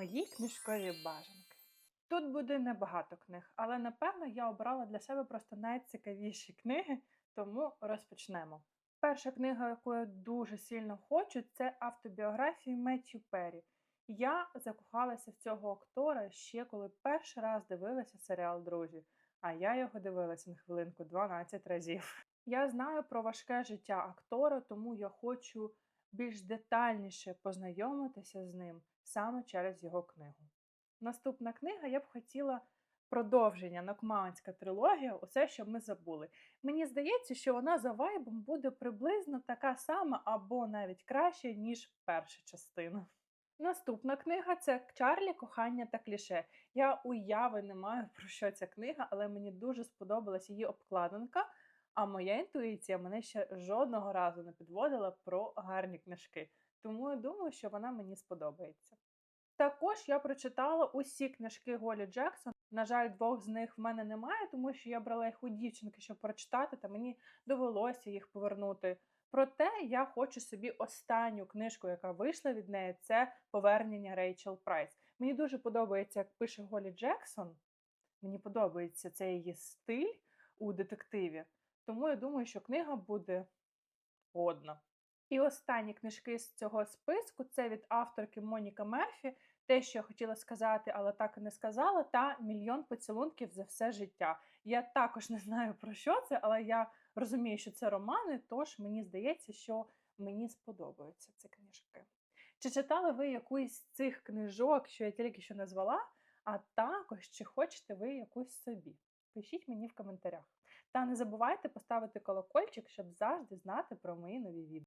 Мої книжкові бажанки. Тут буде небагато книг, але напевно я обрала для себе просто найцікавіші книги, тому розпочнемо. Перша книга, яку я дуже сильно хочу, це автобіографії Меттью Перрі. Я закохалася в цього актора ще коли перший раз дивилася серіал Друзі, а я його дивилася на хвилинку 12 разів. Я знаю про важке життя актора, тому я хочу більш детальніше познайомитися з ним саме через його книгу. Наступна книга я б хотіла продовження Нокмаунська трилогія, усе, що ми забули. Мені здається, що вона за вайбом буде приблизно така сама або навіть краще, ніж перша частина. Наступна книга це Чарлі, кохання та кліше. Я уяви не маю про що ця книга, але мені дуже сподобалась її обкладинка. А моя інтуїція мене ще жодного разу не підводила про гарні книжки. Тому я думаю, що вона мені сподобається. Також я прочитала усі книжки Голі Джексон. На жаль, двох з них в мене немає, тому що я брала їх у дівчинки, щоб прочитати, та мені довелося їх повернути. Проте я хочу собі останню книжку, яка вийшла від неї, це повернення Рейчел Прайс. Мені дуже подобається, як пише Голі Джексон. Мені подобається цей її стиль у детективі. Тому я думаю, що книга буде годна. І останні книжки з цього списку це від авторки Моніка Мерфі, те, що я хотіла сказати, але так і не сказала, та мільйон поцілунків за все життя. Я також не знаю про що це, але я розумію, що це романи, тож мені здається, що мені сподобаються ці книжки. Чи читали ви якусь з цих книжок, що я тільки що назвала? А також чи хочете ви якусь собі? Пишіть мені в коментарях. Та не забувайте поставити колокольчик, щоб завжди знати про мої нові відео.